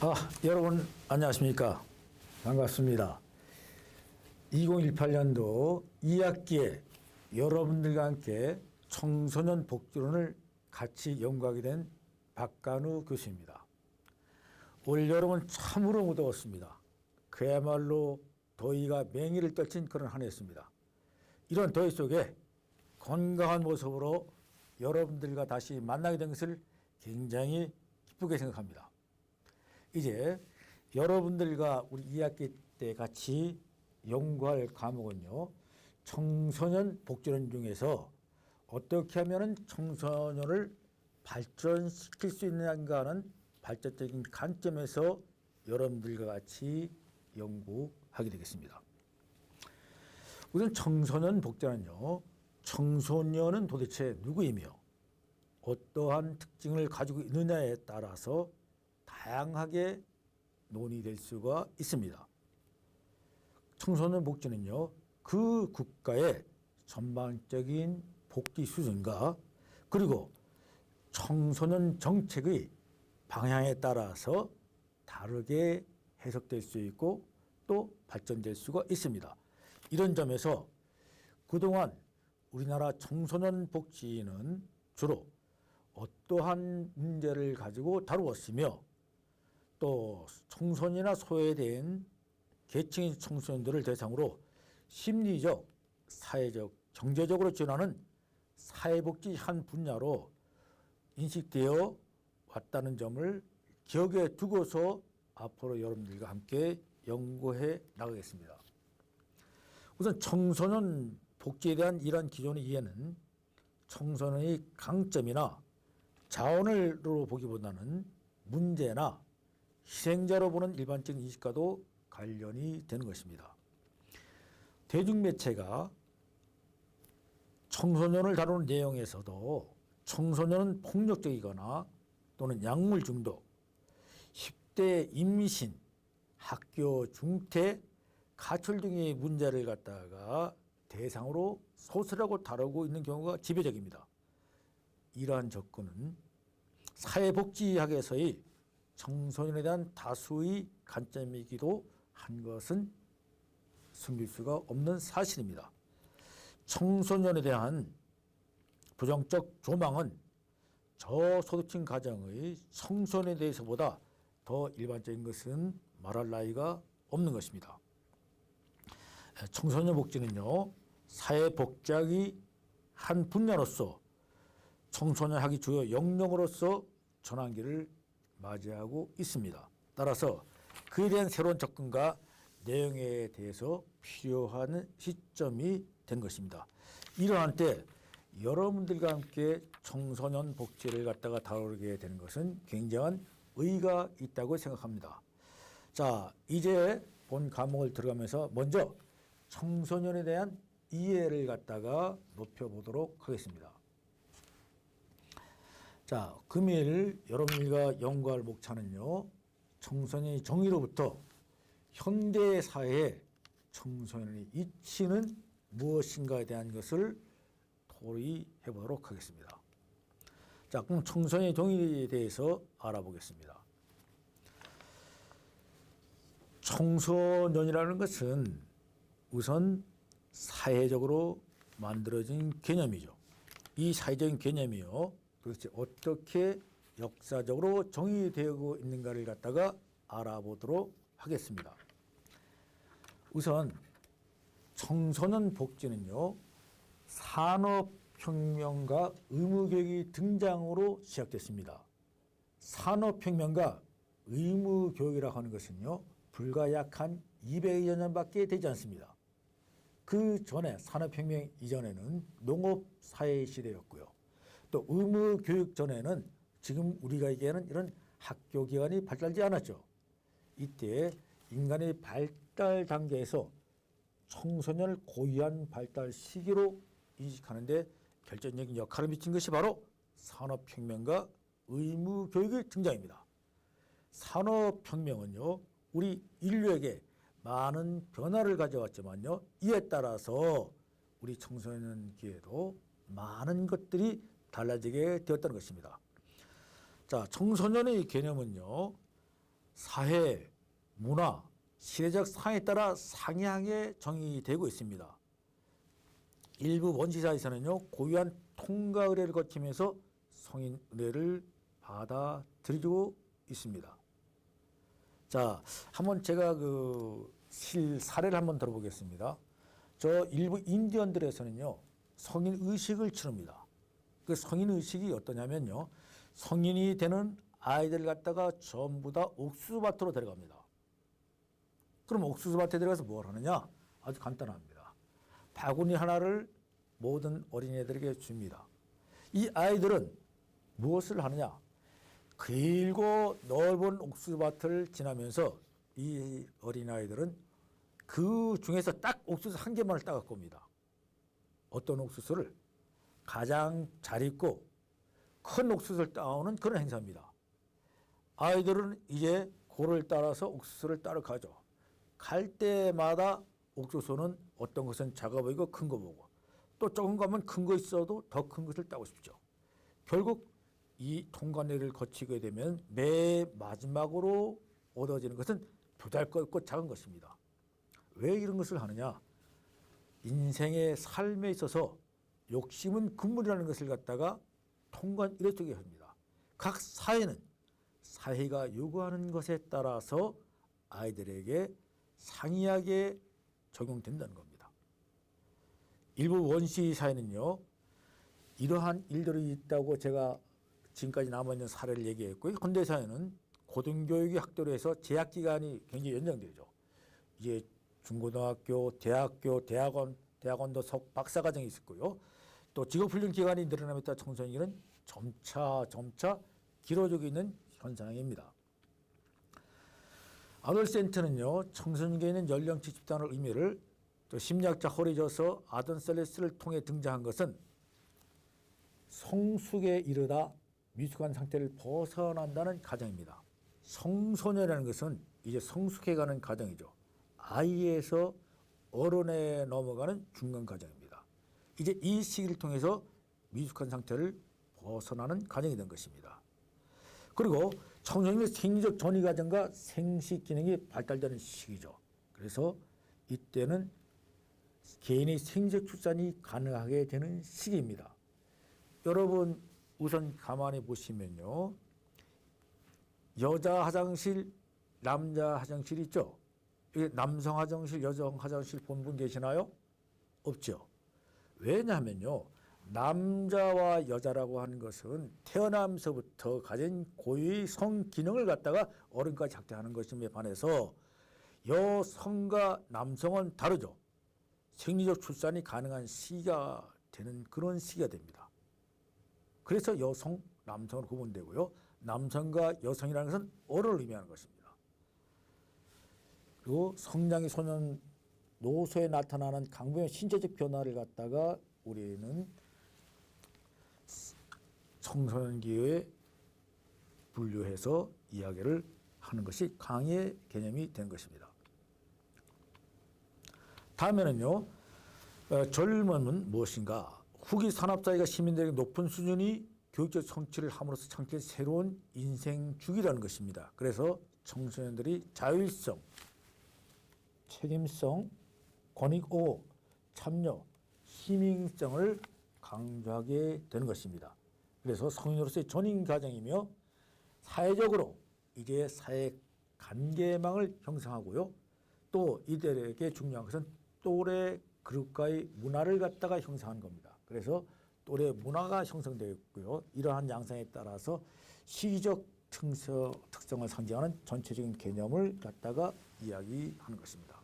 아, 여러분 안녕하십니까? 반갑습니다. 2018년도 2학기에 여러분들과 함께 청소년 복지론을 같이 연구하게 된 박간우 교수입니다. 올 여름은 참으로 무더웠습니다. 그야말로 더위가 맹위를 떨친 그런 한 해였습니다. 이런 더위 속에 건강한 모습으로 여러분들과 다시 만나게 된 것을 굉장히 기쁘게 생각합니다. 이제 여러분들과 우리 2학기 때 같이 연구할 과목은요. 청소년 복지론 중에서 어떻게 하면 청소년을 발전시킬 수 있는가 하는 발전적인 관점에서 여러분들과 같이 연구하게 되겠습니다. 우선 청소년 복지는요. 청소년은 도대체 누구이며 어떠한 특징을 가지고 있느냐에 따라서 다양하게 논의될 수가 있습니다. 청소년 복지는요, 그 국가의 전반적인 복지 수준과 그리고 청소년 정책의 방향에 따라서 다르게 해석될 수 있고 또 발전될 수가 있습니다. 이런 점에서 그동안 우리나라 청소년 복지는 주로 어떠한 문제를 가지고 다루었으며 또 청소년이나 소외된 계층의 청소년들을 대상으로 심리적, 사회적, 경제적으로 지원하는 사회복지 한 분야로 인식되어 왔다는 점을 기억에 두고서 앞으로 여러분들과 함께 연구해 나가겠습니다. 우선 청소년 복지에 대한 이러한 기존의 이해는 청소년의 강점이나 자원으로 보기보다는 문제나 희생자로 보는 일반적인 인식과도 관련이 되는 것입니다. 대중매체가 청소년을 다루는 내용에서도 청소년은 폭력적이거나 또는 약물 중독, 10대 임신, 학교 중퇴, 가출 등의 문제를 갖다가 대상으로 소설하고 다루고 있는 경우가 지배적입니다. 이러한 접근은 사회복지학에서의 청소년에 대한 다수의 관점이기도 한 것은 숨길 수가 없는 사실입니다. 청소년에 대한 부정적 조망은 저소득층 가정의 청소년에 대해서보다 더 일반적인 것은 말할 나위가 없는 것입니다. 청소년 복지는요, 사회복지학의 한 분야로서 청소년 학위 주요 영역으로서 전환기를 맞이하고 있습니다. 따라서 그에 대한 새로운 접근과 내용에 대해서 필요한 시점이 된 것입니다. 이러한 때 여러분들과 함께 청소년 복지를 갖다가 다루게 되는 것은 굉장한 의의가 있다고 생각합니다. 자, 이제 본 과목을 들어가면서 먼저 청소년에 대한 이해를 갖다가 높여보도록 하겠습니다. 자, 금일 여러분들과 연구할 목차는요, 청소년의 정의로부터 현대 사회의 청소년의 이치는 무엇인가에 대한 것을 토의해 보도록 하겠습니다. 자, 그럼 청소년의 정의에 대해서 알아보겠습니다. 청소년이라는 것은 우선 사회적으로 만들어진 개념이죠. 이 사회적인 개념이요. 도대체 어떻게 역사적으로 정의되고 있는가를 갖다가 알아보도록 하겠습니다. 우선 청소년 복지는요. 산업혁명과 의무교육이 등장으로 시작됐습니다. 산업혁명과 의무교육이라고 하는 것은요. 불과 약 한 200여 년밖에 되지 않습니다. 그 전에 산업혁명 이전에는 농업사회 시대였고요. 또 의무 교육 전에는 지금 우리가 얘기하는 이런 학교 기관이 발달되지 않았죠. 이때 인간의 발달 단계에서 청소년을 고유한 발달 시기로 인식하는데 결정적인 역할을 미친 것이 바로 산업혁명과 의무교육의 등장입니다. 산업혁명은요, 우리 인류에게 많은 변화를 가져왔지만요, 이에 따라서 우리 청소년기에도 많은 것들이 달라지게 되었다는 것입니다. 자, 청소년의 개념은요, 사회, 문화, 시대적 상황에 따라 상향에 정의되고 있습니다. 일부 원시사에서는요 고유한 통과 의뢰를 거치면서 성인 의뢰를 받아들이고 있습니다. 자, 한번 제가 그 실 사례를 한번 들어보겠습니다. 저 일부 인디언들에서는요 성인 의식을 치릅니다. 그 성인 의식이 어떠냐면요 성인이 되는 아이들을 갖다가 전부 다 옥수수밭으로 데려갑니다. 그럼 옥수수밭에 들어가서 뭘 하느냐? 아주 간단합니다. 바구니 하나를 모든 어린애들에게 줍니다. 이 아이들은 무엇을 하느냐? 길고 넓은 옥수수밭을 지나면서 이 어린아이들은 그 중에서 딱 옥수수 한 개만을 따갖고 옵니다. 어떤 옥수수를 가장 잘 익고 큰 옥수수를 따오는 그런 행사입니다. 아이들은 이제 고를 따라서 옥수수를 따러 가죠. 갈 때마다 옥수수는 어떤 것은 작아 보이고 큰 거 보고 또 조금 가면 큰 거 있어도 더 큰 것을 따고 싶죠. 결국 이 통관회를 거치게 되면 매 마지막으로 얻어지는 것은 보잘것없고 작은 것입니다. 왜 이런 것을 하느냐? 인생의 삶에 있어서 욕심은 금물이라는 것을 갖다가 통관 속에 합니다. 각 사회는 사회가 요구하는 것에 따라서 아이들에게 상이하게 적용된다는 겁니다. 일부 원시 사회는요, 이러한 일들이 있다고 제가 지금까지 남아있는 사례를 얘기했고요. 현대 사회는 고등교육이 학도로 해서 재학 기간이 굉장히 연장되죠. 이제 중고등학교, 대학교, 대학원, 대학원도 석 박사 과정이 있었고요. 또 직업훈련 기간이 늘어남에 따라 청소년기는 점차 점차 길어지고 있는 현상입니다. 아돌센트는요 청소년기에 있는 연령치 집단의 의미를 또 심리학자 호리저서 아던셀레스를 통해 등장한 것은 성숙에 이르다 미숙한 상태를 벗어난다는 가정입니다. 성소년이라는 것은 이제 성숙해가는 과정이죠. 아이에서 어른에 넘어가는 중간 과정입니다. 이제 이 시기를 통해서 미숙한 상태를 벗어나는 과정이 된 것입니다. 그리고 청소년의 생리적 전이 과정과 생식 기능이 발달되는 시기죠. 그래서 이때는 개인의 생적 출산이 가능하게 되는 시기입니다. 여러분 우선 가만히 보시면요. 여자 화장실, 남자 화장실 있죠? 남성 화장실, 여성 화장실 본 분 계시나요? 없죠. 왜냐하면요. 남자와 여자라고 하는 것은 태어나면서부터 가진 고유의 성 기능을 갖다가 어른까지 작동하는 것임에 반해서 여성과 남성은 다르죠. 생리적 출산이 가능한 시기가 되는 그런 시기가 됩니다. 그래서 여성, 남성으로 구분되고요. 남성과 여성이라는 것은 어른을 의미하는 것입니다. 그리고 성장기 소년 노소에 나타나는 강부의 신체적 변화를 갖다가 우리는 청소년기에 분류해서 이야기를 하는 것이 강의 개념이 된 것입니다. 다음에는요, 어, 젊음은 무엇인가? 후기 산업사회가 시민들에게 높은 수준의 교육적 성취를 함으로써 창출된 새로운 인생 주기라는 것입니다. 그래서 청소년들이 자율성, 책임성, 권익오, 참여, 희민성을 강조하게 되는 것입니다. 그래서 성인으로서의 전인 과정이며 사회적으로 이제 사회 관계망을 형성하고요. 또 이들에게 중요한 것은 또래 그룹과의 문화를 갖다가 형성하는 겁니다. 그래서 또래 문화가 형성되어 있고요. 이러한 양상에 따라서 시기적 특성, 특성을 상징하는 전체적인 개념을 갖다가 이야기하는 것입니다.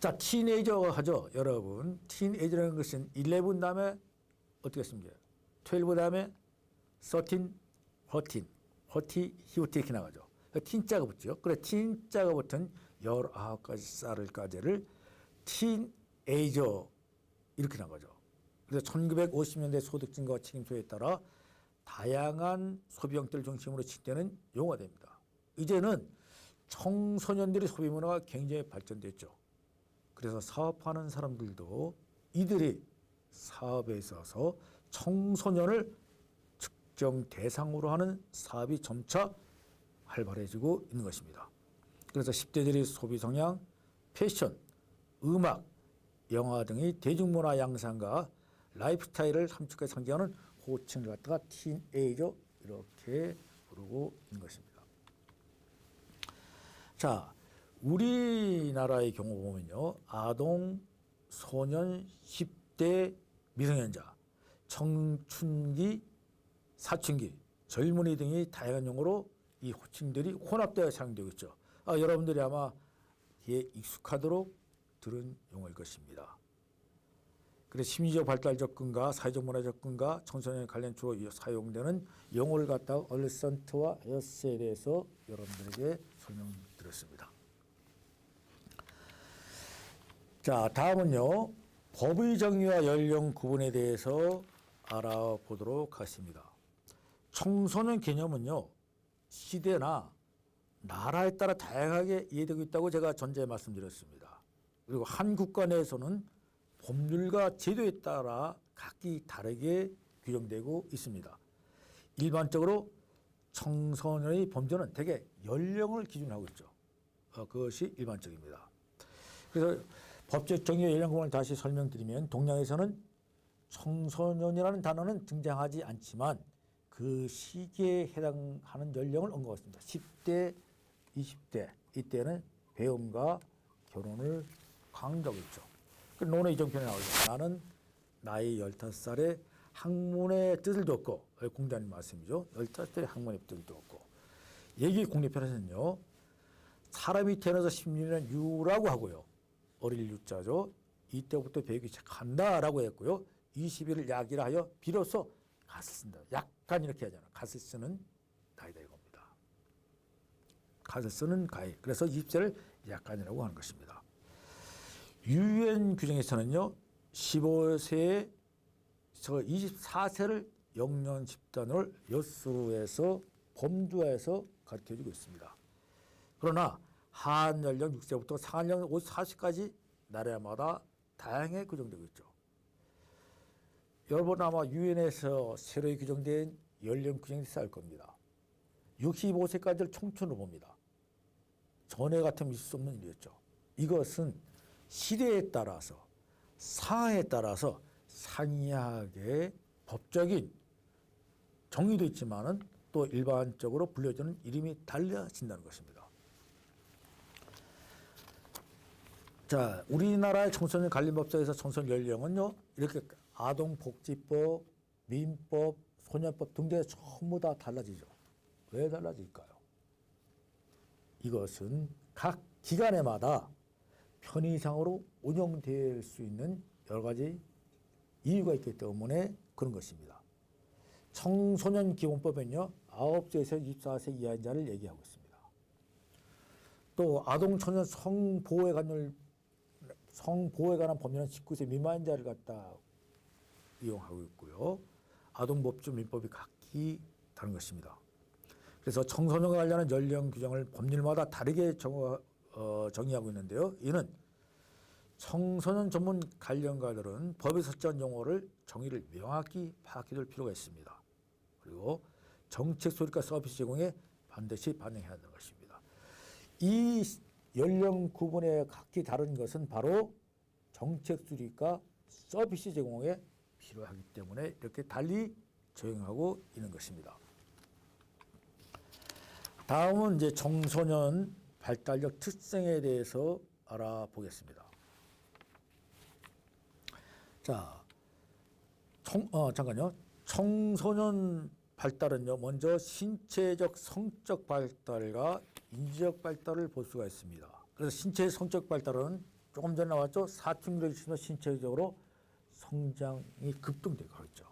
자, 티네이저 하죠, 여러분. 티네이저라는 것은 11 다음에 어떻게 씁니까? 12 다음에 13, 14, 40, 히오티 이렇게 나가죠. 틴자가 붙죠. 그래, 틴자가 붙은 19가지 쌀을까지를 틴에이저 이렇게 나가죠. 그래서 1950년대 소득 증가와 책임소에 따라 다양한 소비 형태를 중심으로 지되는 용어가 됩니다. 이제는 청소년들의 소비 문화가 굉장히 발전됐죠. 그래서 사업하는 사람들도 이들이 사업에 있어서 청소년을 특정 대상으로 하는 사업이 점차 활발해지고 있는 것입니다. 그래서 10대들이 소비 성향, 패션, 음악, 영화 등의 대중문화 양상과 라이프 스타일을 함축해 상징하는 호칭을 갖다가 틴에이저 이렇게 부르고 있는 것입니다. 자, 우리나라의 경우 보면요. 아동, 소년, 10대 미성년자, 청춘기, 사춘기, 젊은이 등이 다양한 용어로 이 호칭들이 혼합되어 사용되고 있죠. 아, 여러분들이 아마 이에 익숙하도록 들은 용어일 것입니다. 그래서 심리적 발달 접근과 사회적 문화 접근과 청소년 관련 주로 사용되는 용어를 갖다가 얼센트와 에어스에 대해서 여러분들에게 설명드렸습니다. 자, 다음은요. 법의 정의와 연령 구분에 대해서 알아보도록 하겠습니다. 청소년 개념은요. 시대나 나라에 따라 다양하게 이해되고 있다고 제가 전제 말씀드렸습니다. 그리고 한 국가 내에서는 법률과 제도에 따라 각기 다르게 규정되고 있습니다. 일반적으로 청소년의 범죄는 대개 연령을 기준으로 하고 있죠. 어, 그것이 일반적입니다. 그래서 법적 정의의 연령 구분을 다시 설명드리면 동양에서는 청소년이라는 단어는 등장하지 않지만 그 시기에 해당하는 연령을 언급했습니다. 10대, 20대 이때는 배움과 결혼을 강조하고 있죠. 그 논의 이정편에 나오죠. 나는 나이 15살에 학문의 뜻을 뒀고 공자님 말씀이죠. 15살에 학문의 뜻을 뒀고 얘기 공립편에서는요. 사람이 태어나서 16년 유라고 하고요. 어릴 유자죠. 이때부터 배우기 시작한다라고 했고요. 20일을 약이라 하여 비로소 갓을 쓴다. 약간 이렇게 하잖아. 갓을 쓰는 나이다 이겁니다. 갓을 쓰는 가이. 그래서 20세를 약간이라고 하는 것입니다. 유엔 규정에서는요. 15세에 저 24세를 영년 집단을 여수에서 범주화해서 가르쳐주고 있습니다. 그러나 한 연령 6세부터 상한 연령 54세까지 나라마다 다양하게 규정되고 있죠. 여러분 아마 유엔에서 새로 규정된 연령 규정이 쌓일 겁니다. 65세까지를 청춘으로 봅니다. 전에 같으면 있을 수 없는 일이었죠. 이것은 시대에 따라서 상황에 따라서 상이하게 법적인 정의도 있지만은 또 일반적으로 불려지는 이름이 달라진다는 것입니다. 자, 우리나라의 청소년 관리법상에서 청소년 연령은요, 이렇게 아동복지법, 민법, 소년법 등등에 전부 다 달라지죠. 왜 달라질까요? 이것은 각 기관에마다 편의상으로 운영될 수 있는 여러 가지 이유가 있기 때문에 그런 것입니다. 청소년 기본법은요, 9세에서 24세 이하자를 얘기하고 있습니다. 또 아동 청년 성보호에 관련 성보호에 관한 법률은 19세 미만자를 갖다 이용하고 있고요. 아동법주 민법이 각기 다른 것입니다. 그래서 청소년과 관련한 연령 규정을 법률마다 다르게 정, 어, 정의하고 있는데요. 이는 청소년 전문 관련가들은 법에 설정한 용어를 정의를 명확히 파악해둘 필요가 있습니다. 그리고 정책 소리과 서비스 제공에 반드시 반영해야 하는 것입니다. 이 연령 구분에 각기 다른 것은 바로 정책 수립과 서비스 제공에 필요하기 때문에 이렇게 달리 적용하고 있는 것입니다. 다음은 이제 청소년 발달력 특성에 대해서 알아보겠습니다. 자, 청, 어, 잠깐요. 청소년 발달은요, 먼저 신체적 성적 발달과 인지적 발달을 볼 수가 있습니다. 그래서 신체 성적 발달은 조금 전에 나왔죠. 사춘기를 지나면 신체적으로 성장이 급등되고 있죠.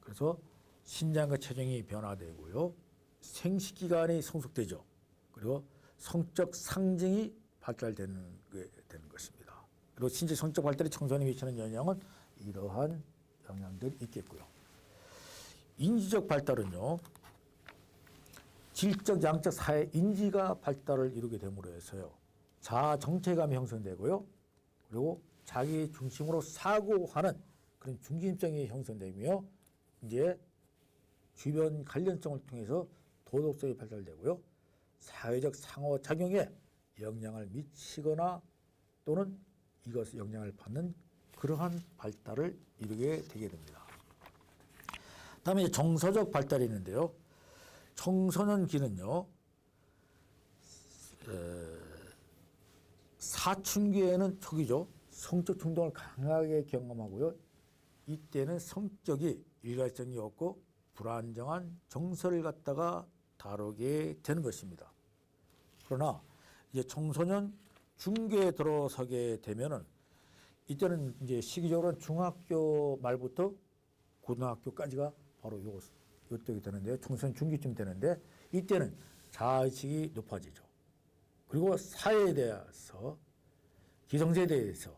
그래서 신장과 체중이 변화되고요. 생식기관이 성숙되죠. 그리고 성적 상징이 발달되는 게 되는 것입니다. 그리고 신체 성적 발달이 청소년에 미치는 영향은 이러한 영향들이 있겠고요. 인지적 발달은요. 질적, 양적, 사회 인지가 발달을 이루게 됨으로 해서요. 자아 정체감이 형성되고요. 그리고 자기 중심으로 사고하는 그런 중심성이 형성되며 이제 주변 관련성을 통해서 도덕성이 발달되고요. 사회적 상호작용에 영향을 미치거나 또는 이것을 영향을 받는 그러한 발달을 이루게 되게 됩니다. 다음에 정서적 발달이 있는데요. 청소년기는요. 사춘기에는 초기죠. 성적 충동을 강하게 경험하고요. 이때는 성격이 일관성이 없고 불안정한 정서를 갖다가 다루게 되는 것입니다. 그러나 이제 청소년 중계에 들어서게 되면은 이때는 이제 시기적으로는 중학교 말부터 고등학교까지가 바로 요 요쪽이 되는데요. 청소년 중기쯤 되는데 이때는 자의식이 높아지죠. 그리고 사회에 대해서 기성세대에 대해서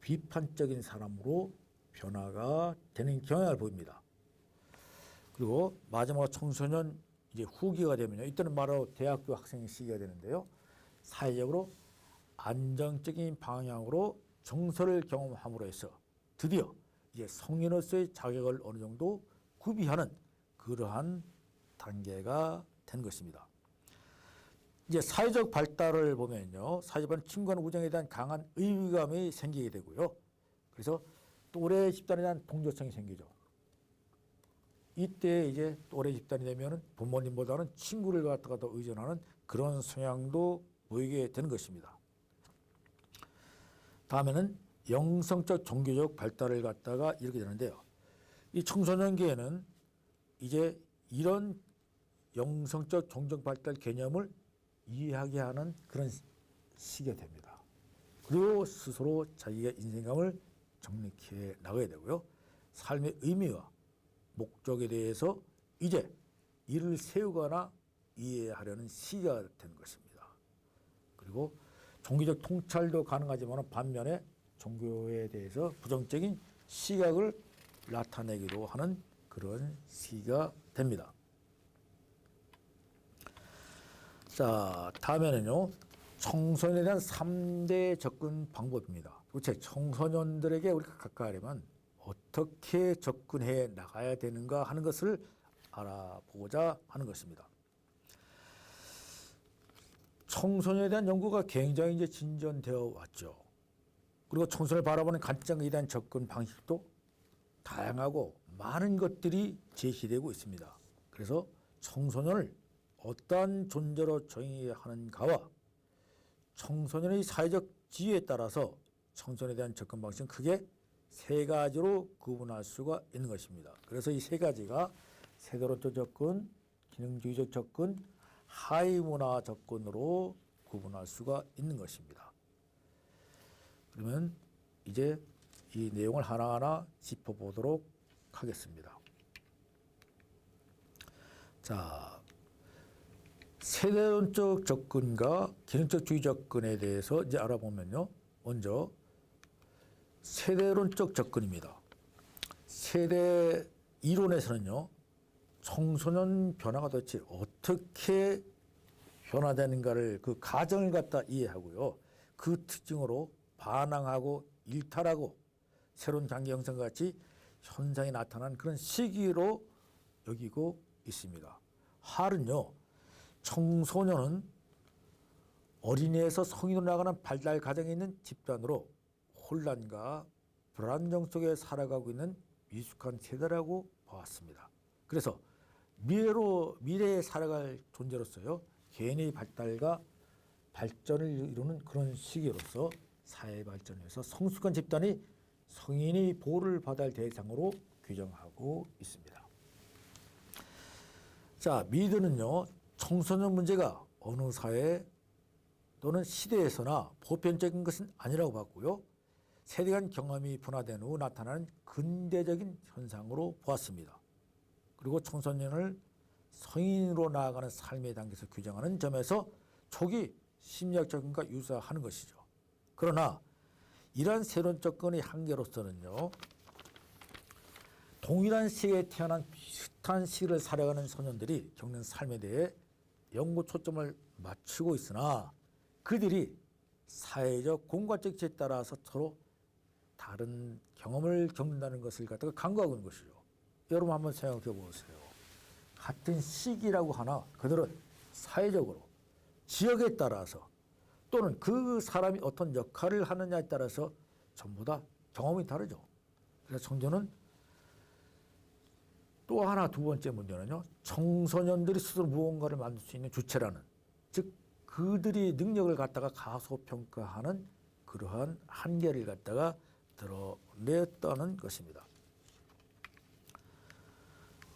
비판적인 사람으로 변화가 되는 경향을 보입니다. 그리고 마지막으로 청소년 이제 후기가 되면요. 이때는 바로 대학교 학생 시기가 되는데요. 사회적으로 안정적인 방향으로 정서를 경험함으로 해서 드디어 이제 성인으로서의 자격을 어느 정도 구비하는 그러한 단계가 된 것입니다. 이제 사회적 발달을 보면요. 사회적 친구간 우정에 대한 강한 의무감이 생기게 되고요. 그래서 또래 집단에 대한 동조성이 생기죠. 이때 이제 또래 집단이 되면은 부모님보다는 친구를 갖다가 더 의존하는 그런 성향도 보이게 되는 것입니다. 다음에는 영성적 종교적 발달을 갖다가 이렇게 되는데요. 이 청소년기에는 이제 이런 영성적 종적 발달 개념을 이해하게 하는 그런 시기가 됩니다. 그리고 스스로 자기의 인생감을 정립해 나가야 되고요. 삶의 의미와 목적에 대해서 이제 이를 세우거나 이해하려는 시기가 된 것입니다. 그리고 종교적 통찰도 가능하지만 반면에 종교에 대해서 부정적인 시각을 나타내기도 하는 그런 시기가 됩니다. 자, 다음에는요. 청소년에 대한 3대 접근 방법입니다. 도대체 청소년들에게 우리가 가까이 하려면 어떻게 접근해 나가야 되는가 하는 것을 알아보고자 하는 것입니다. 청소년에 대한 연구가 굉장히 이제 진전되어 왔죠. 그리고 청소년을 바라보는 관점에 대한 접근 방식도 다양하고 많은 것들이 제시되고 있습니다. 그래서 청소년을 어떠한 존재로 정의하는가와 청소년의 사회적 지위에 따라서 청소년에 대한 접근 방식은 크게 세 가지로 구분할 수가 있는 것입니다. 그래서 이 세 가지가 세대론적 접근, 기능주의적 접근, 하위문화 접근으로 구분할 수가 있는 것입니다. 그러면 이제 이 내용을 하나하나 짚어보도록 하겠습니다. 자, 세대론적 접근과 기능적 주의 접근에 대해서 이제 알아보면요. 먼저 세대론적 접근입니다. 세대 이론에서는요. 청소년 변화가 도대체 어떻게 변화되는가를 그 가정을 갖다 이해하고요. 그 특징으로 반항하고 일탈하고 새로운 관계 형성 같이 현상이 나타난 그런 시기로 여기고 있습니다. 할은요. 청소년은 어린이에서 성인으로 나가는 발달 과정에 있는 집단으로 혼란과 불안정 속에 살아가고 있는 미숙한 세대라고 보았습니다. 그래서 미래로 미래에 살아갈 존재로서요 개인의 발달과 발전을 이루는 그런 시기로서 사회 발전에서 성숙한 집단이 성인의 보호를 받을 대상으로 규정하고 있습니다. 자, 미드는요 청소년 문제가 어느 사회 또는 시대에서나 보편적인 것은 아니라고 봤고요. 세대 간 경험이 분화된 후 나타나는 근대적인 현상으로 보았습니다. 그리고 청소년을 성인으로 나아가는 삶의 단계에서 규정하는 점에서 초기 심리학 접근과 유사하는 것이죠. 그러나 이러한 새로운 접근의 한계로서는요. 동일한 시기에 태어난 비슷한 시기를 살아가는 소년들이 겪는 삶에 대해 연구 초점을 맞추고 있으나 그들이 사회적 공간적 지에 따라서 서로 다른 경험을 겪는다는 것을 갖다가 간과하고 있는 것이죠. 여러분 한번 생각해 보세요. 같은 시기라고 하나 그들은 사회적으로 지역에 따라서 또는 그 사람이 어떤 역할을 하느냐에 따라서 전부 다 경험이 다르죠. 그래서 청소는 또 하나 두 번째 문제는요. 청소년들이 스스로 무언가를 만들 수 있는 주체라는 즉 그들이 능력을 갖다가 가소평가하는 그러한 한계를 갖다가 드러냈다는 것입니다.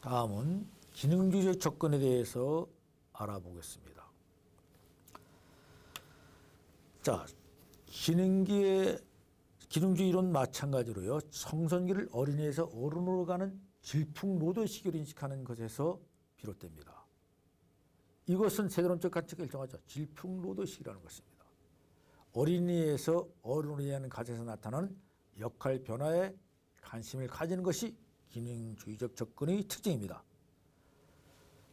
다음은 기능주의적 접근에 대해서 알아보겠습니다. 자, 기능기의 기능주의 이론 마찬가지로요. 청소년기를 어린이에서 어른으로 가는 질풍 노도의 시기로 인식하는 것에서 비롯됩니다. 이것은 세계론적 가치가 일정하죠. 질풍 노도의 시기라는 것입니다. 어린이에서 어른으로 하는 과정에서 나타나는 역할 변화에 관심을 가지는 것이 기능주의적 접근의 특징입니다.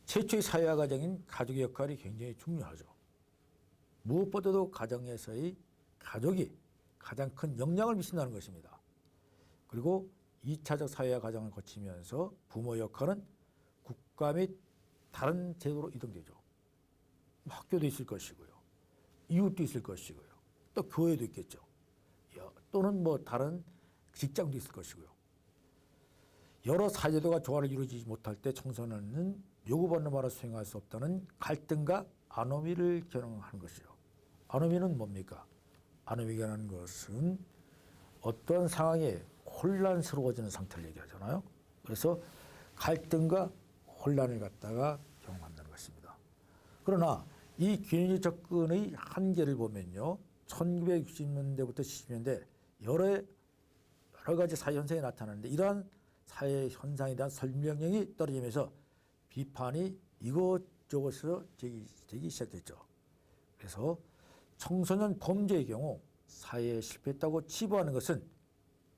최초의 사회화 과정인 가족의 역할이 굉장히 중요하죠. 무엇보다도 가정에서의 가족이 가장 큰 영향을 미친다는 것입니다. 그리고 2차적 사회화 과정을 거치면서 부모 역할은 국가 및 다른 제도로 이동되죠. 학교도 있을 것이고요. 이웃도 있을 것이고요. 또 교회도 있겠죠. 또는 뭐 다른 직장도 있을 것이고요. 여러 사제도가 조화를 이루지 못할 때 청소년은 요구받는 바를 수행할 수 없다는 갈등과 아노미를 겨냥하는 것이죠. 아노미는 뭡니까? 아노미라는 것은 어떤 상황에 혼란스러워지는 상태를 얘기하잖아요. 그래서 갈등과 혼란을 갖다가 경험한다는 것입니다. 그러나 이 균형적 접근의 한계를 보면요. 1960년대부터 70년대 여러 여러 가지 사회 현상이 나타나는데 이러한 사회 현상에 대한 설명력이 떨어지면서 비판이 이것저것에서 제기되기 시작됐죠. 그래서 청소년 범죄의 경우 사회에 실패했다고 치부하는 것은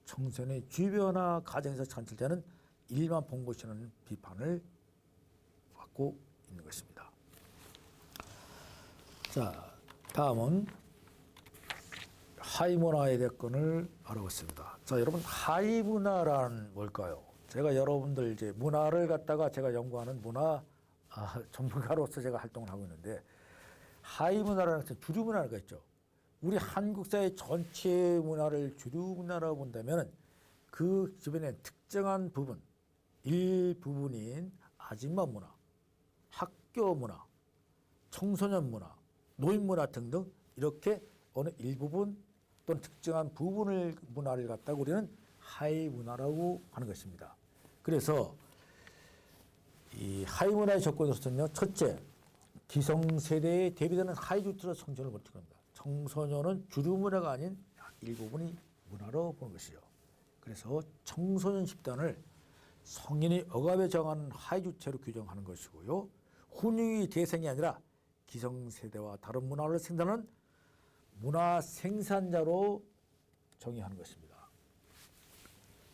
청소년의 주변화 과정에서 관찰되는 일만 본 것이라는 비판을 받고 있는 것입니다. 자, 다음은 하이문화의 대권을 알아보겠습니다. 자, 여러분 하이문화란 뭘까요? 제가 여러분들 이제 문화를 갖다가 제가 연구하는 문화 아, 전문가로서 제가 활동을 하고 있는데 하이문화라는 것은 주류 문화가 있죠. 우리 한국 사회 전체 문화를 주류 문화라고 본다면 그 주변에 특정한 부분, 일부분인 아줌마 문화, 학교 문화, 청소년 문화, 노인 문화 등등 이렇게 어느 일부분 또는 특정한 부분을 문화를 갖다가 우리는 하이 문화라고 하는 것입니다. 그래서 이 하이 문화의 조건으로서는요, 첫째, 기성세대에 대비되는 하이 주트로 성전을 버티는 겁니다. 청소년은 주류 문화가 아닌 일부분이 문화로 보는 것이죠. 그래서 청소년 집단을 성인이 억압에 정하는 하이 주체로 규정하는 것이고요. 훈육이 대상이 아니라 기성세대와 다른 문화를 생산하는 문화 생산자로 정의하는 것입니다.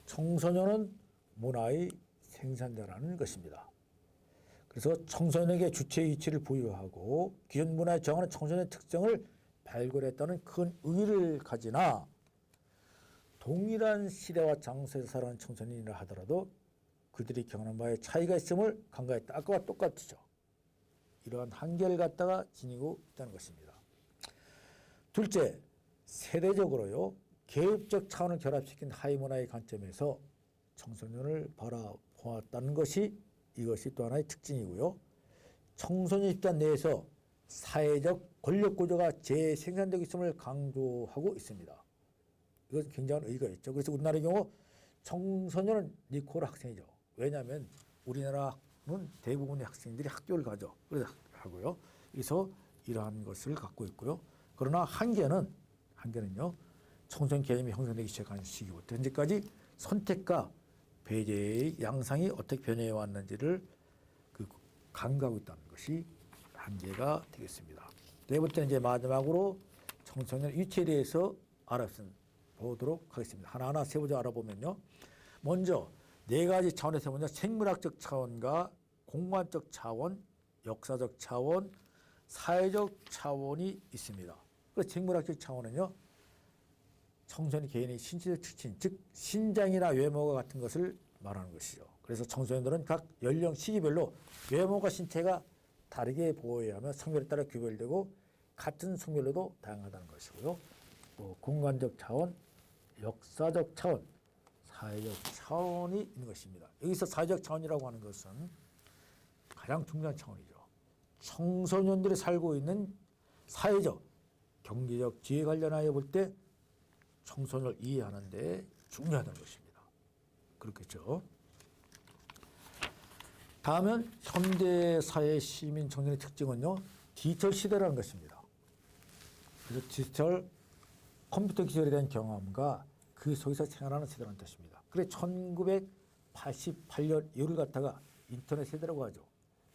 청소년은 문화의 생산자라는 것입니다. 그래서 청소년에게 주체 위치를 부여하고 기존 문화에 정하는 청소년의 특성을 발굴했다는 큰 의의를 가지나 동일한 시대와 장소에서 살아가는 청소년이라 하더라도 그들이 경험한 바에 차이가 있음을 간과했다. 아까와 똑같죠. 이러한 한계를 갖다가 지니고 있다는 것입니다. 둘째, 세대적으로요. 계급적 차원을 결합시킨 하이문화의 관점에서 청소년을 바라보았다는 것이 이것이 또 하나의 특징이고요. 청소년 집단 내에서 사회적 권력 구조가 재생산되고 있음을 강조하고 있습니다. 이것 굉장한 의의가 있죠. 그래서 우리나라의 경우 청소년은 니코라 학생이죠. 왜냐하면 우리나라는 대부분의 학생들이 학교를 가죠. 그래서. 그래서 이러한 것을 갖고 있고요. 그러나 한계는 한계는요. 청소년 개념이 형성되기 시작한 시기부터 현재까지 선택과 배제의 양상이 어떻게 변해 왔는지를 그 간과하고 있다는 것이 한계가 되겠습니다. 네 번째 이제 마지막으로 청소년 위치에 대해서 알아보도록 하겠습니다. 하나하나 세부적 알아보면요. 먼저 네 가지 차원에서 먼저 생물학적 차원과 공간적 차원, 역사적 차원, 사회적 차원이 있습니다. 그 생물학적 차원은요. 청소년 개인의 신체적 특징, 즉 신장이나 외모가 같은 것을 말하는 것이죠. 그래서 청소년들은 각 연령 시기별로 외모가 신체가 다르게 보여야 하며 성별에 따라 구별되고 같은 성별로도 다양하다는 것이고요. 또 공간적 차원, 역사적 차원, 사회적 차원이 있는 것입니다. 여기서 사회적 차원이라고 하는 것은 가장 중요한 차원이죠. 청소년들이 살고 있는 사회적, 경제적 지혜 관련하여 볼 때 청소년을 이해하는 데 중요하다는 것입니다. 그렇겠죠. 다음은 현대 사회 시민 청년의 특징은요. 디지털 시대라는 것입니다. 그래서 디지털 컴퓨터 기술에 대한 경험과 그 속에서 생활하는 세대라는 뜻입니다. 그래 1988년 이후를 갖다가 인터넷 세대라고 하죠.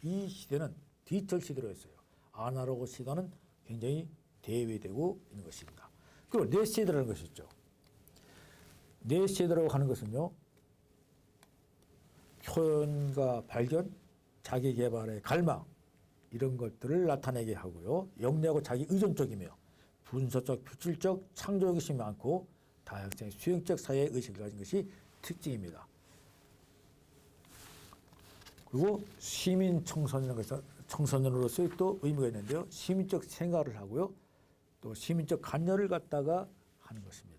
이 시대는 디지털 시대로 했어요. 아날로그 시대는 굉장히 대외되고 있는 것입니다. 그리고 네 세대라는 것이 있죠. 네 세대라고 하는 것은요. 표현과 발견, 자기 개발의 갈망 이런 것들을 나타내게 하고요. 영리하고 자기 의존적이며 분석적, 표출적, 창조적 의식이 많고 다양성의 수용적 사회 의식을 가진 것이 특징입니다. 그리고 시민 것은 청소년으로서의 또 의미가 있는데요. 시민적 생활을 하고요. 또 시민적 관여를 갖다가 하는 것입니다.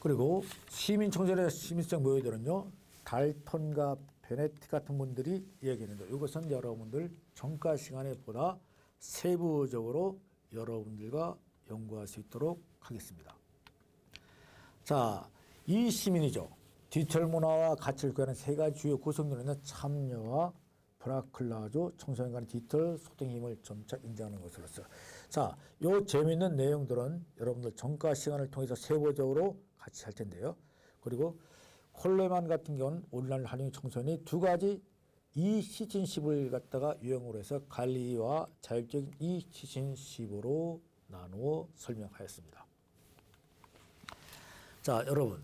그리고 시민 청소년의 시민성 모여들은요. 달턴과 베네트 같은 분들이 이야기했는데 이것은 여러분들 정가 시간에 보다 세부적으로 여러분들과 연구할 수 있도록 하겠습니다. 자, 이 시민이죠. 디지털 문화와 가치를 구하는 세 가지 주요 구성요는 참여와 브라클라조 청소년 간의 디지털 소통의 힘을 점차 인정하는 것으로서 자, 요 재미있는 내용들은 여러분들 정가 시간을 통해서 세부적으로 같이 할 텐데요. 그리고 콜레만 같은 경우는 온라인 활용 청소년이 두 가지 이 시즌십을 갖다가 유형으로 해서 관리와 자율적인 이 시즌십으로 나누어 설명하였습니다. 자, 여러분.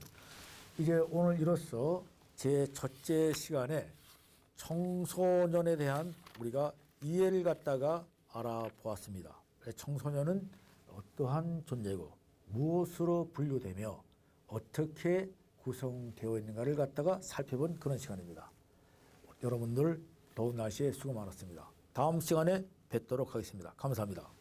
이제 오늘 이로써 제 첫째 시간에 청소년에 대한 우리가 이해를 갖다가 알아보았습니다. 청소년은 어떠한 존재고 무엇으로 분류되며 어떻게 구성되어 있는가를 갖다가 살펴본 그런 시간입니다. 여러분들 더운 날씨에 수고 많았습니다. 다음 시간에 뵙도록 하겠습니다. 감사합니다.